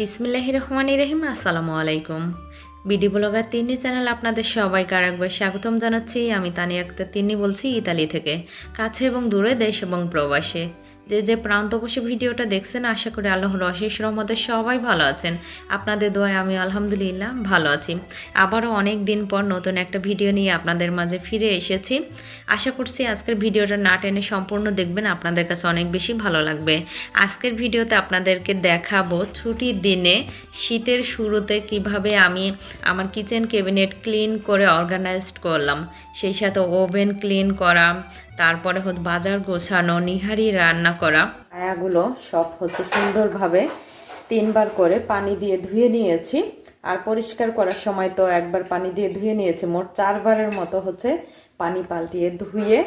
বিসমিল্লাহ রহমান রহিম, আসসালামু আলাইকুম। বিডি ব্লগার তিনি চ্যানেল আপনাদের সবাইকে আরেকবার স্বাগতম জানাচ্ছি। আমি তানি আক্তার তিনি বলছি ইতালি থেকে, কাছে এবং দূরে, দেশ এবং প্রবাসে। যে যে প্রান্ত বসে ভিডিওটা দেখছেন, আশা করি আল্লাহর অশেষ রহমতে সবাই ভালো আছেন। আপনাদের দোয়ায় আমি আলহামদুলিল্লাহ ভালো আছি। আবারও অনেক দিন পর নতুন একটা ভিডিও নিয়ে আপনাদের মাঝে ফিরে এসেছি। আশা করছি আজকের ভিডিওটা না টেনে সম্পূর্ণ দেখবেন, আপনাদের কাছে অনেক বেশি ভালো লাগবে। আজকের ভিডিওতে আপনাদেরকে দেখাবো ছুটির দিনে শীতের শুরুতে কীভাবে আমি আমার কিচেন ক্যাবিনেট ক্লিন করে অর্গানাইজড করলাম। সেই সাথে ওভেন ক্লিন করা তারপরে হচ্ছে বাজার গোছানো, নিহারি রান্না করা। আয়াগুলো সব হচ্ছে সুন্দরভাবে তিনবার করে পানি দিয়ে ধুয়ে নিয়েছি। আর পরিষ্কার করার সময় তো একবার পানি দিয়ে ধুয়ে নিয়েছি, মোট চারবারের মতো হচ্ছে পানি পাল্টিয়ে ধুয়ে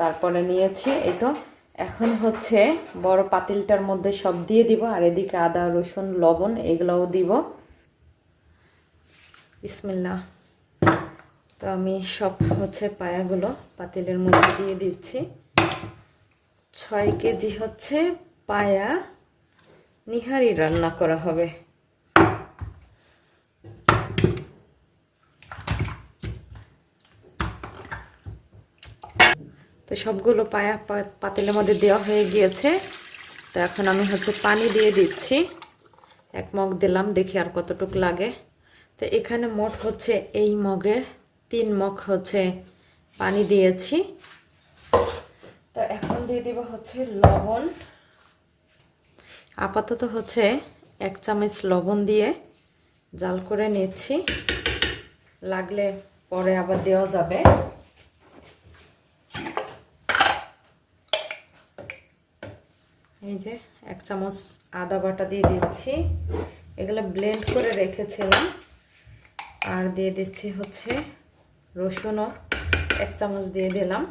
তারপরে নিয়েছি। এই তো এখন হচ্ছে বড় পাতিলটার মধ্যে সব দিয়ে দিব, আর এদিকে আদা, রসুন, লবণ এগুলোও দিব। বিসমিল্লা তো আমি সব হচ্ছে পায়াগুলো পাতিলের মধ্যে দিয়ে দিচ্ছি। ছয় কেজি হচ্ছে পায়া নিহারি রান্না করা হবে। তো সবগুলো পায়া পাতিলের মধ্যে দেওয়া হয়ে গিয়েছে। তো এখন আমি হচ্ছে পানি দিয়ে দিচ্ছি। এক মগ দিলাম, দেখি আর কতটুক লাগে। তো এখানে মোট হচ্ছে এই মগের তিন মগ হচ্ছে পানি দিয়েছি। তো এখন দিয়ে দিব হচ্ছে লবণ। আপাতত হচ্ছে এক চামচ লবণ দিয়ে জাল করে নিচ্ছি। লাগলে পরে আবার দেওয়া যাবে। এই যে এক চামচ আদা বাটা দিয়ে দিচ্ছি। এগুলো ব্লেন্ড করে রেখেছিলাম। আর দিয়ে দিচ্ছি হচ্ছে রসুনও এক চামচ দিয়ে দিলাম।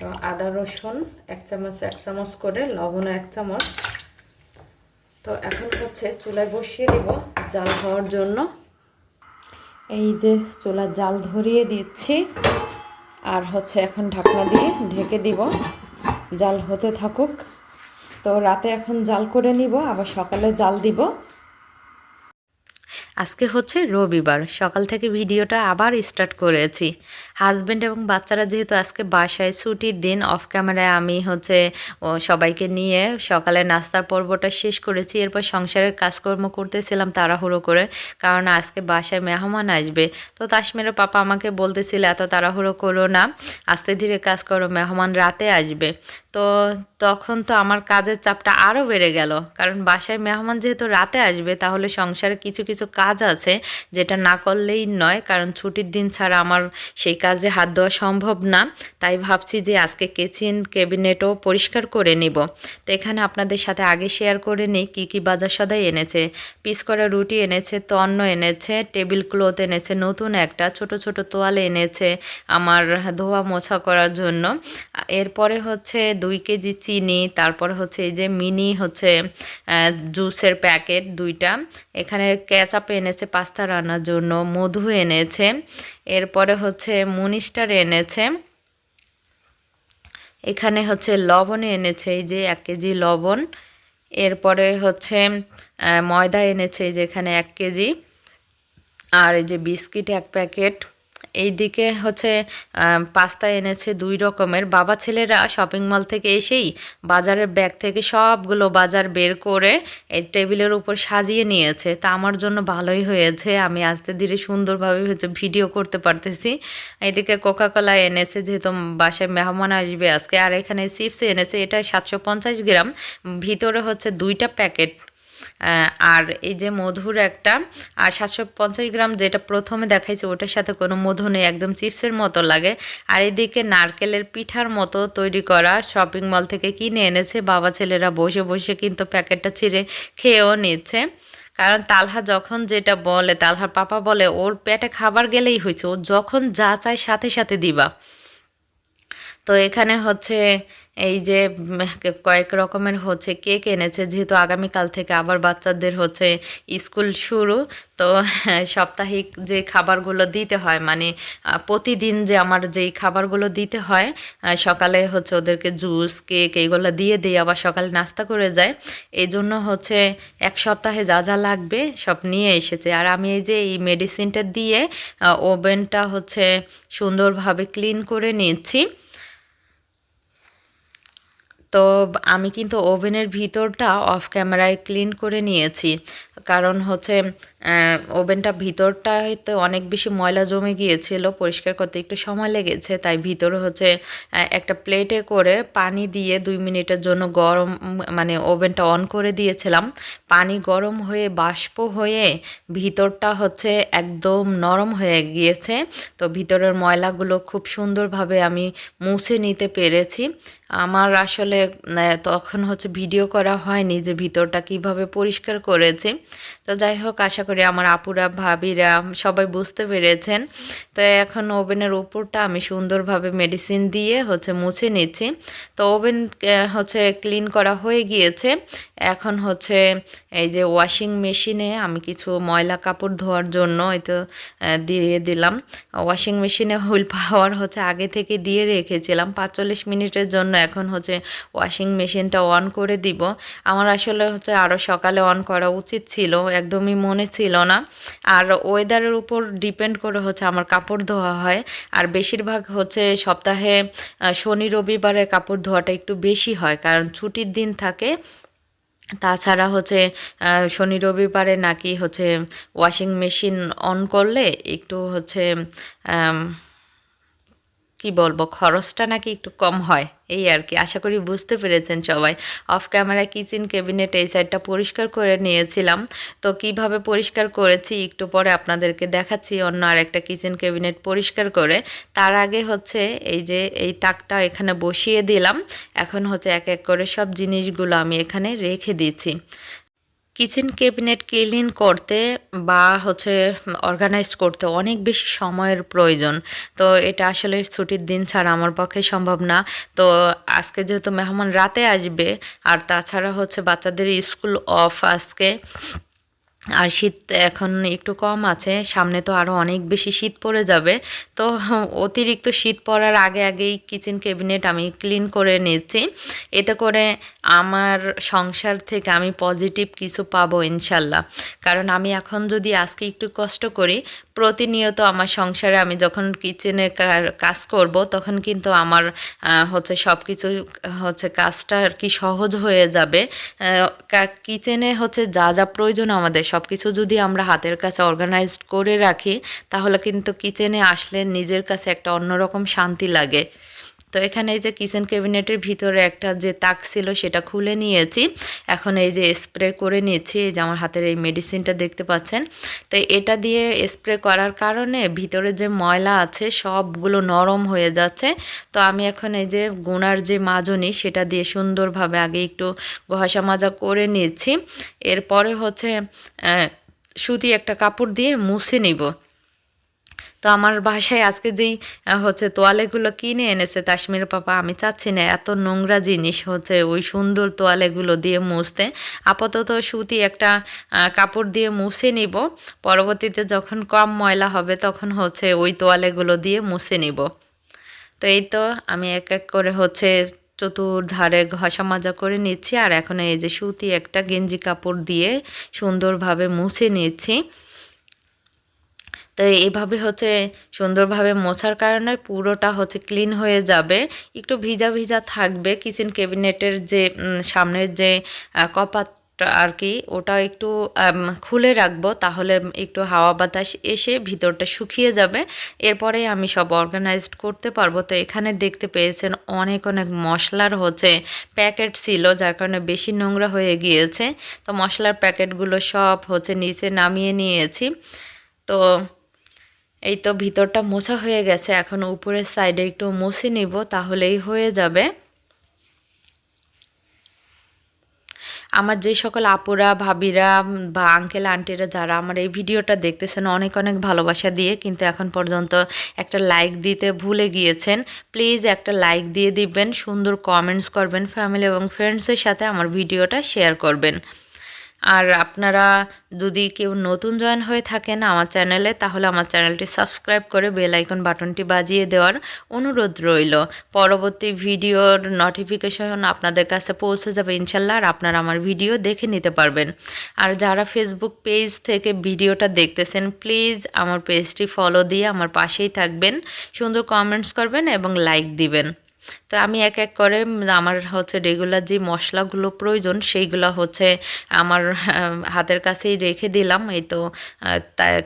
তো আদা, রসুন এক চামচ এক চামচ করে, লবণও এক চামচ। তো এখন হচ্ছে চুলায় বসিয়ে দিব জাল হওয়ার জন্য। এই যে চুলার জাল ধরিয়ে দিচ্ছি। আর হচ্ছে এখন ঢাকনা দিয়ে ঢেকে দিব। জাল হতে থাকুক। তো রাতে এখন জাল করে নিব, আবার সকালে জাল দিব। আজকে হচ্ছে রবিবার, সকাল থেকে ভিডিওটা আবার স্টার্ট করেছি। হাজব্যান্ড এবং বাচ্চারা যেহেতু আজকে বাসায় ছুটির দিন অফ ক্যামেরায় আমি হচ্ছে সবাইকে নিয়ে সকালে নাস্তার পর্বটা শেষ করেছি। এরপর সংসারের কাজকর্ম করতেছিলাম তাড়াহুড়ো করে, কারণ আজকে বাসায় মেহমান আসবে। তো তাসমিরের পাপা আমাকে বলতেছিল, এত তাড়াহুড়ো করো না, আস্তে ধীরে কাজ করো, মেহমান রাতে আসবে। তো তখন তো আমার কাজের চাপটা আরও বেড়ে গেল। কারণ বাসায় মেহমান যেহেতু রাতে আসবে, তাহলে সংসারে কিছু কিছু কাজ আছে, যেটা না করলেই নয়। কারণ ছুটির দিন ছাড়া আমার সেই কাজে হাত দেওয়া সম্ভব না। তাই ভাবছি যে আজকে কিচেন ক্যাবিনেটও পরিষ্কার করে নিব। তো এখানে আপনাদের সাথে আগে শেয়ার করে নিই, কী কী বাজার সদাই এনেছে। পিস করা রুটি এনেছে তন্ন এনেছে, টেবিল ক্লথ এনেছে, নতুন একটা, ছোট ছোট তোয়ালে এনেছে আমার ধোয়া মোছা করার জন্য। এরপরে হচ্ছে দুই কেজি চিনি, তারপর হচ্ছে এই যে মিনি হচ্ছে জুসের প্যাকেট দুইটা। এখানে ক্যাচাপ এনেছে পাস্তা রান্নার জন্য, মধু এনেছে, এরপরে হচ্ছে মুনিস্টার এনেছে। এখানে হচ্ছে লবণ এনেছে, এই যে এক কেজি লবণ। এরপরে হচ্ছে ময়দা এনেছে যে এখানে এক কেজি। আর এই যে বিস্কিট এক প্যাকেট। এইদিকে হচ্ছে পাস্তা এনেছে দুই রকমের। বাবা ছেলেরা শপিং মল থেকে এসেই বাজারের ব্যাগ থেকে সবগুলো বাজার বের করে এই টেবিলের উপর সাজিয়ে নিয়েছে। তা আমার জন্য ভালোই হয়েছে। আমি আস্তে ধীরে সুন্দরভাবে হচ্ছে ভিডিও করতে পারতেছি। এদিকে কোকা কোলা এনেছে, যেহেতু বাসায় মেহমান আসবে আজকে। আর এখানে চিপস এনেছে, এটা সাতশো পঞ্চাশ গ্রাম। ভিতরে হচ্ছে দুইটা প্যাকেট আর এই যে মধুর একটা, আর সাতশো পঞ্চাশ গ্রাম যেটা প্রথমে দেখাইছে, ওটার সাথে কোনো মধু নেই, একদম চিপসের মতো লাগে। আর এদিকে নারকেলের পিঠার মতো তৈরি করা শপিং মল থেকে কিনে এনেছে। বাবা ছেলেরা বসে বসে কিন্তু প্যাকেটটা ছিঁড়ে খেয়েও নিচ্ছে। কারণ তালহা যখন যেটা বলে, তালহার পাপা বলে, ওর পেটে খাবার গেলেই হয়েছে, ও যখন যা চায় সাথে সাথে দিবা। তো এখানে হচ্ছে এই যে কয়েক রকমের হচ্ছে কেক এনেছে। যেহেতু আগামীকাল থেকে আবার বাচ্চাদের হচ্ছে স্কুল শুরু, তো সাপ্তাহিক যে খাবারগুলো দিতে হয় মানে প্রতিদিন যে আমার যেই খাবারগুলো দিতে হয় সকালে হচ্ছে ওদেরকে জুস, কেক এইগুলো দিয়ে দিই, আবার সকালে নাস্তা করে যায়। এই জন্য হচ্ছে এক সপ্তাহে যা যা লাগবে সব নিয়ে এসেছে। আর আমি এই যে এই মেডিসিনটা দিয়ে ওভেনটা হচ্ছে সুন্দরভাবে ক্লিন করে নিচ্ছি। তো আমি কিন্তু ওভেনের ভিতরটা অফ ক্যামেরায় ক্লিন করে নিয়েছি। কারণ হচ্ছে ওভেনটা ভিতরটা হয়তো অনেক বেশি ময়লা জমে গিয়েছিল, পরিষ্কার করতে একটু সময় লেগেছে, তাই ভিতরে হচ্ছে একটা প্লেটে করে পানি দিয়ে দুই মিনিটের জন্য গরম মানে ওভেনটা অন করে দিয়েছিলাম। পানি গরম হয়ে, বাষ্প হয়ে ভিতরটা হচ্ছে একদম নরম হয়ে গিয়েছে। তো ভিতরের ময়লাগুলো খুব সুন্দরভাবে আমি মুছে নিতে পেরেছি। আমার আসলে তখন হচ্ছে ভিডিও করা হয়নি যে ভিতরটা কীভাবে পরিষ্কার করেছে। তো যাই হোক, আশা করি আমার আপুরা, ভাবিরা সবাই বুঝতে পেরেছেন। তো এখন ওভেনের উপরটা আমি সুন্দরভাবে মেডিসিন দিয়ে হচ্ছে মুছে নিচ্ছি। তো ওভেন হচ্ছে ক্লিন করা হয়ে গিয়েছে। এখন হচ্ছে এই যে ওয়াশিং মেশিনে আমি কিছু ময়লা কাপড় ধোয়ার জন্য এই তো দিয়ে দিলাম। ওয়াশিং মেশিনে হুইল পাওয়ার হচ্ছে আগে থেকে দিয়ে রেখেছিলাম। পাঁচচল্লিশ মিনিটের জন্য এখন হচ্ছে ওয়াশিং মেশিনটা অন করে দিব। আমার আসলে হচ্ছে আরও সকালে অন করা উচিত ছিল। একদমই মনে ছিল না। আর ওয়েদারের উপর ডিপেন্ড করে হচ্ছে আমার কাপড় ধোয়া হয়। আর বেশিরভাগ হচ্ছে সপ্তাহে শনি, রবিবারে কাপড় ধোয়াটা একটু বেশি হয়, কারণ ছুটির দিন থাকে। তাছাড়া হচ্ছে শনি, রবিবারে নাকি হচ্ছে ওয়াশিং মেশিন অন করলে একটু হচ্ছে কি বলব, খরচটা নাকি একটু কম হয়, এই আর কি। আশা করি বুঝতে পেরেছেন সবাই। অফ ক্যামেরা কিচেন ক্যাবিনেট এই সাইডটা পরিষ্কার করে নিয়েছিলাম। তো কীভাবে পরিষ্কার করেছি একটু পরে আপনাদেরকে দেখাচ্ছি। অন্য আরেকটা কিচেন ক্যাবিনেট পরিষ্কার করে, তার আগে হচ্ছে এই যে, এই তাকটা এখানে বসিয়ে দিলাম। এখন হচ্ছে এক এক করে সব জিনিসগুলো আমি এখানে রেখে দিচ্ছি। কিচেন ক্যাবিনেট ক্লিন করতে বা হচ্ছে অর্গানাইজ করতে অনেক বেশি সময়ের প্রয়োজন। তো এটা আসলে ছুটির দিন ছাড়া আমার পক্ষে সম্ভব না। তো আজকে যেহেতু মেহমান রাতে আসবে, আর তাছাড়া হচ্ছে বাচ্চাদের স্কুল অফ আজকে আর শীত এখন একটু কম আছে, সামনে তো আরও অনেক বেশি শীত পড়ে যাবে। তো অতিরিক্ত শীত পড়ার আগে আগেই কিচেন ক্যাবিনেট আমি ক্লিন করে নিচ্ছি এতে করে আমার সংসার থেকে আমি পজিটিভ কিছু পাবো ইনশাল্লাহ। কারণ আমি এখন যদি আজকে একটু কষ্ট করি, প্রতিনিয়ত আমার সংসারে আমি যখন কিচেনে কাজ করব, তখন কিন্তু আমার হচ্ছে সব কিছু হচ্ছে কাজটা আর কি সহজ হয়ে যাবে। কিচেনে হচ্ছে যা যা প্রয়োজন আমাদের সব কিছু যদি আমরা হাতের কাছে অর্গানাইজড করে রাখি, তাহলে কিন্তু কিচেনে আসলে নিজের কাছে একটা অন্যরকম শান্তি লাগে। তো এখানে এই যে কিচেন ক্যাবিনেটের ভিতরে একটা যে তাক ছিল সেটা খুলে নিয়েছি। এখন এই যে স্প্রে করে নিয়েছি এই যে আমার হাতের এই মেডিসিনটা দেখতে পাচ্ছেন। তো এটা দিয়ে স্প্রে করার কারণে ভিতরে যে ময়লা আছে সবগুলো নরম হয়ে যাচ্ছে। তো আমি এখন এই যে গুনার যে মাজনি সেটা দিয়ে সুন্দরভাবে আগে একটু ঘষা মাজা করে নিয়েছি এরপরে হচ্ছে সুতি একটা কাপড় দিয়ে মুছে নিব। তো আমার বাসায় আজকে যেই হচ্ছে তোয়ালেগুলো কিনে এনেছে কাশ্মীর পাপা, আমি চাচ্ছি না এত নোংরা জিনিস হচ্ছে ওই সুন্দর তোয়ালেগুলো দিয়ে মুছতে। আপাতত সুতি একটা কাপড় দিয়ে মুছে নিব। পরবর্তীতে যখন কম ময়লা হবে তখন হচ্ছে ওই তোয়ালেগুলো দিয়ে মুছে নিব। তো এই তো আমি এক এক করে হচ্ছে চতুর্ধারে ঘষা মাজা করে নিচ্ছি। আর এখন এই যে সুতি একটা গেঞ্জি কাপড় দিয়ে সুন্দরভাবে মুছে নিচ্ছি। তো এইভাবে হচ্ছে সুন্দরভাবে মোছার কারণে পুরোটা হচ্ছে ক্লিন হয়ে যাবে। একটু ভিজা ভিজা থাকবে কিচেন ক্যাবিনেটের যে সামনের যে কপাটটা আর কি ওটা একটু খুলে রাখব তাহলে একটু হাওয়া বাতাস এসে ভিতরটা শুকিয়ে যাবে। এরপরে আমি সব অর্গানাইজড করতে পারব। তো এখানে দেখতে পেয়েছেন অনেক অনেক মশলার হচ্ছে প্যাকেট ছিল, যার কারণে বেশি নোংরা হয়ে গিয়েছে। তো মশলার প্যাকেটগুলো সব হচ্ছে নিচে নামিয়ে নিয়েছি। তো এই তো ভিতরটা মোছা হয়ে গেছে, এখন উপরের সাইডে একটু মুছে নিব, তাহলেই হয়ে যাবে। আমার যে সকল আপুরা, ভাবিরা বা আঙ্কেল আন্টিরা যারা আমার এই ভিডিওটা দেখতেছেন, অনেক অনেক ভালোবাসা দিয়ে কিন্তু এখন পর্যন্ত একটা লাইক দিতে ভুলে গিয়েছেন। প্লিজ একটা লাইক দিয়ে দিবেন, সুন্দর কমেন্টস করবেন ফ্যামিলি এবং ফ্রেন্ডসের সাথে আমার ভিডিওটা শেয়ার করবেন। আর আপনারা যদি কেউ নতুন জয়েন হয়ে থাকেন আমার চ্যানেলে, তাহলে আমার চ্যানেলটি সাবস্ক্রাইব করে বেল আইকন বাটনটি বাজিয়ে দেওয়ার অনুরোধ রইল। পরবর্তী ভিডিওর নোটিফিকেশন আপনাদের কাছে পৌঁছে যাবে ইনশাল্লাহ, আর আপনারা আমার ভিডিও দেখে নিতে পারবেন। আর যারা ফেসবুক পেজ থেকে ভিডিওটা দেখতেছেন প্লিজ আমার পেজটি ফলো দিয়ে আমার পাশেই থাকবেন। সুন্দর কমেন্টস করবেন এবং লাইক দিবেন। তো আমি এক এক করে আমার হচ্ছে রেগুলার যে মশলাগুলো প্রয়োজন, সেইগুলো হচ্ছে আমার হাতের কাছেই রেখে দিলাম। এই তো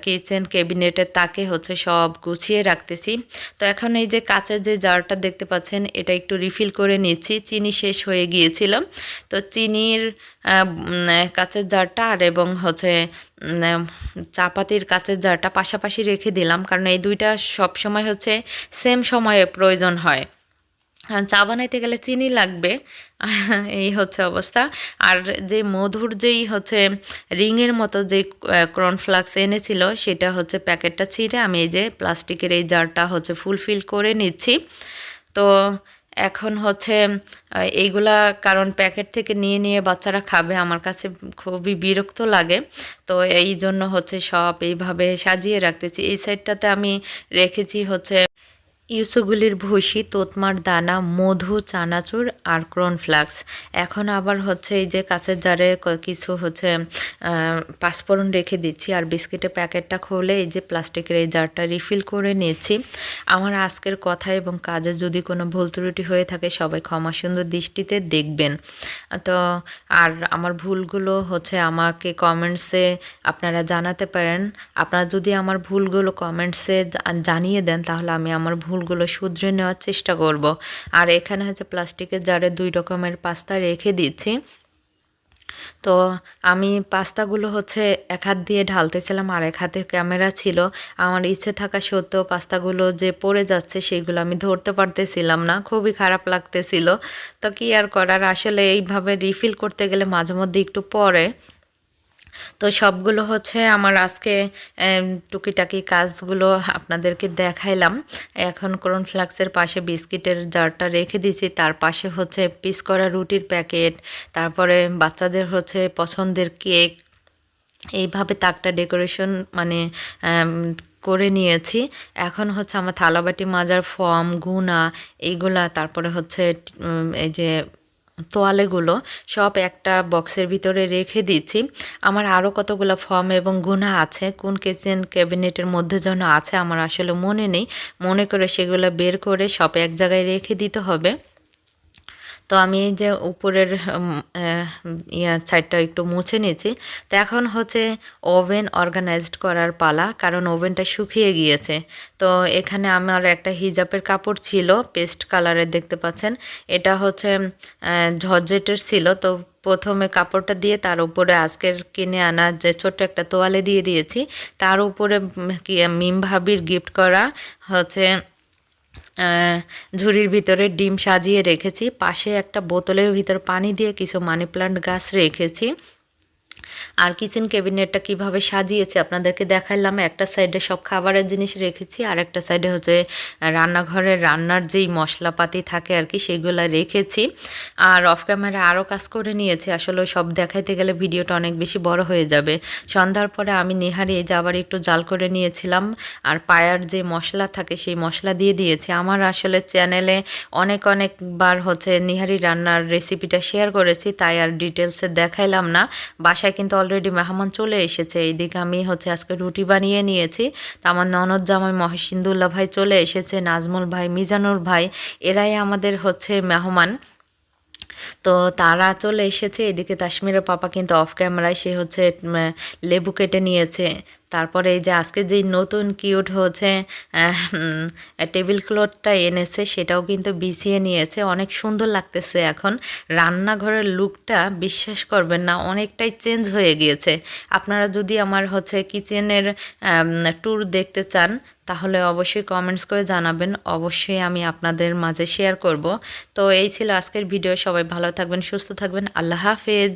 কিচেন ক্যাবিনেটের তাকে হচ্ছে সব গুছিয়ে রাখতেছি। তো এখন এই যে কাঁচের যে জারটা দেখতে পাচ্ছেন, এটা একটু রিফিল করে নিচ্ছি। চিনি শেষ হয়ে গিয়েছিল। তো চিনির কাঁচের জারটা আর এবং হচ্ছে চাপাতির কাঁচের জারটা পাশাপাশি রেখে দিলাম। কারণ এই দুইটা সব সময় হচ্ছে সেম সময়ে প্রয়োজন হয়। চা বানাইতে গেলে চিনি লাগবে। এই হচ্ছে অবস্থা। আর যে মধুর যেই হচ্ছে রিংয়ের মতো যে কর্নফ্লাক্স এনেছিল, সেটা হচ্ছে প্যাকেটটা ছিঁড়ে আমি এই যে প্লাস্টিকের এই জারটা হচ্ছে ফুলফিল করে নিচ্ছি। তো এখন হচ্ছে এইগুলা কারণ প্যাকেট থেকে নিয়ে নিয়ে বাচ্চারা খাবে, আমার কাছে খুবই বিরক্ত লাগে। তো এই জন্য হচ্ছে সব এইভাবে সাজিয়ে রাখতেছি। এই সাইডটাতে আমি রেখেছি হচ্ছে ইউসুগুলির ভুসি, তোতমার দানা, মধু, চানাচুর আর ক্রন ফ্লাক্স এখন আবার হচ্ছে এই যে কাঁচের জারে কিছু হচ্ছে পাঁচফোড়ন রেখে দিচ্ছি আর বিস্কিটের প্যাকেটটা খুলে এই যে প্লাস্টিকের এই জারটা রিফিল করে নিয়েছি আমার আজকের কথা এবং কাজে যদি কোনো ভুল ত্রুটি হয়ে থাকে সবাই ক্ষমা সুন্দর দৃষ্টিতে দেখবেন। তো আর আমার ভুলগুলো হচ্ছে আমাকে কমেন্টসে আপনারা জানাতে পারেন। আপনারা যদি আমার ভুলগুলো কমেন্টসে জানিয়ে দেন তাহলে আমি আমার ভুলগুলো শুধরে নেওয়ার চেষ্টা করব। আর এখানে হচ্ছে প্লাস্টিকের জারে দুই রকমের পাস্তা রেখে দিচ্ছি। তো আমি পাস্তাগুলো হচ্ছে এক হাত দিয়ে ঢালতেছিলাম, আর এক হাতে ক্যামেরা ছিল। আমার ইচ্ছে থাকা সত্ত্বেও পাস্তাগুলো যে পড়ে যাচ্ছে সেগুলো আমি ধরতে পারতেছিলাম না, খুবই খারাপ লাগতেছিল। তো কি আর করার? আসলে এইভাবে রিফিল করতে গেলে মাঝে মধ্যে একটু পরে তো সবগুলো হচ্ছে আমার আজকে টুকিটাকি কাজগুলো আপনাদেরকে দেখাইলাম। এখন করন ফ্লাক্সের পাশে বিস্কিটের জারটা রেখে দিয়েছি তার পাশে হচ্ছে পিস করা রুটির প্যাকেট, তারপরে বাচ্চাদের হচ্ছে পছন্দের কেক। এইভাবে তাকটা ডেকোরেশন মানে করে নিয়েছি। এখন হচ্ছে আমার থালাবাটি মাজার ফর্ম, গুনা, এইগুলা, তারপরে হচ্ছে এই যে তোয়ালেগুলো সব একটা বক্সের ভিতরে রেখে দিচ্ছি। আমার আরও কতগুলো ফর্ম এবং গুণা আছে, কোন কিচেন ক্যাবিনেটের মধ্যে যেন আছে আমার আসলে মনে নেই। মনে করে সেগুলো বের করে সব এক জায়গায় রেখে দিতে হবে। তো আমি যে উপরের সাইডটা একটু মুছে নিয়েছি। তো এখন হচ্ছে ওভেন অর্গানাইজড করার পালা, কারণ ওভেনটা শুকিয়ে গিয়েছে। তো এখানে আমার একটা হিজাবের কাপড় ছিল পেস্ট কালারের দেখতে পাচ্ছেন। এটা হচ্ছে জর্জেটের ছিল। তো প্রথমে কাপড়টা দিয়ে তার উপরে আজকের কিনে আনা যে ছোট্ট একটা তোয়ালে দিয়ে দিয়েছি। তার উপরে মিম ভাবির গিফট করা হচ্ছে ঝুড়ির ভিতরে ডিম সাজিয়ে রেখেছি। পাশে একটা বোতলের ভিতর পানি দিয়ে কিছু মানি প্লান্ট গাছ রেখেছি। আর কিচেন ক্যাবিনেটটা কীভাবে সাজিয়েছে আপনাদেরকে দেখাইলাম একটা সাইডে সব খাবারের জিনিস রেখেছি, আর একটা সাইডে হচ্ছে রান্নাঘরের রান্নার যেই মশলাপাতি থাকে আর কি, সেগুলো রেখেছি। আর অফ ক্যামেরা আরও কাজ করে নিয়েছি, আসলে সব দেখাইতে গেলে ভিডিওটা অনেক বেশি বড় হয়ে যাবে। সন্ধ্যার পরে আমি নেহারি এই আবার একটু জাল করে নিয়েছিলাম, আর পায়ার যে মশলা থাকে সেই মশলা দিয়ে দিয়েছি। আমার আসলে চ্যানেলে অনেক অনেকবার হচ্ছে নিহারি রান্নার রেসিপিটা শেয়ার করেছি, তাই আর ডিটেলসে দেখাইলাম না। বাসায় কিন্তু অলরেডি মেহমান চলে এসেছে। এইদিকে আমি হচ্ছে আজকে রুটি বানিয়ে নিয়েছি। তা আমার ননদ জামাই মহেশিন্দুল্লা ভাই চলে এসেছে, নাজমুল ভাই, মিজানুর ভাই, এরাই আমাদের হচ্ছে মেহমান। তো তারা চলে এসেছে। এদিকে তাশ্মীরের পাপা কিন্তু অফ ক্যামেরায় সে হচ্ছে লেবু কেটে নিয়েছে। তারপরে এই যে আজকে যেই নতুন কিউট হচ্ছে টেবিল ক্লথটা এনেছে সেটাও কিন্তু বিছিয়ে নিয়েছে। অনেক সুন্দর লাগতেছে এখন। রান্নাঘরের লুকটা বিশ্বাস করবেন না, অনেকটাই চেঞ্জ হয়ে গিয়েছে। আপনারা যদি আমার হচ্ছে কিচেনের ট্যুর দেখতে চান, তাহলে অবশ্যই কমেন্টস করে জানাবেন। অবশ্যই আমি আপনাদের মাঝে শেয়ার করব। তো এই ছিল আজকের ভিডিও সবাই ভালো থাকবেন, সুস্থ থাকবেন। আল্লাহ হাফেজ।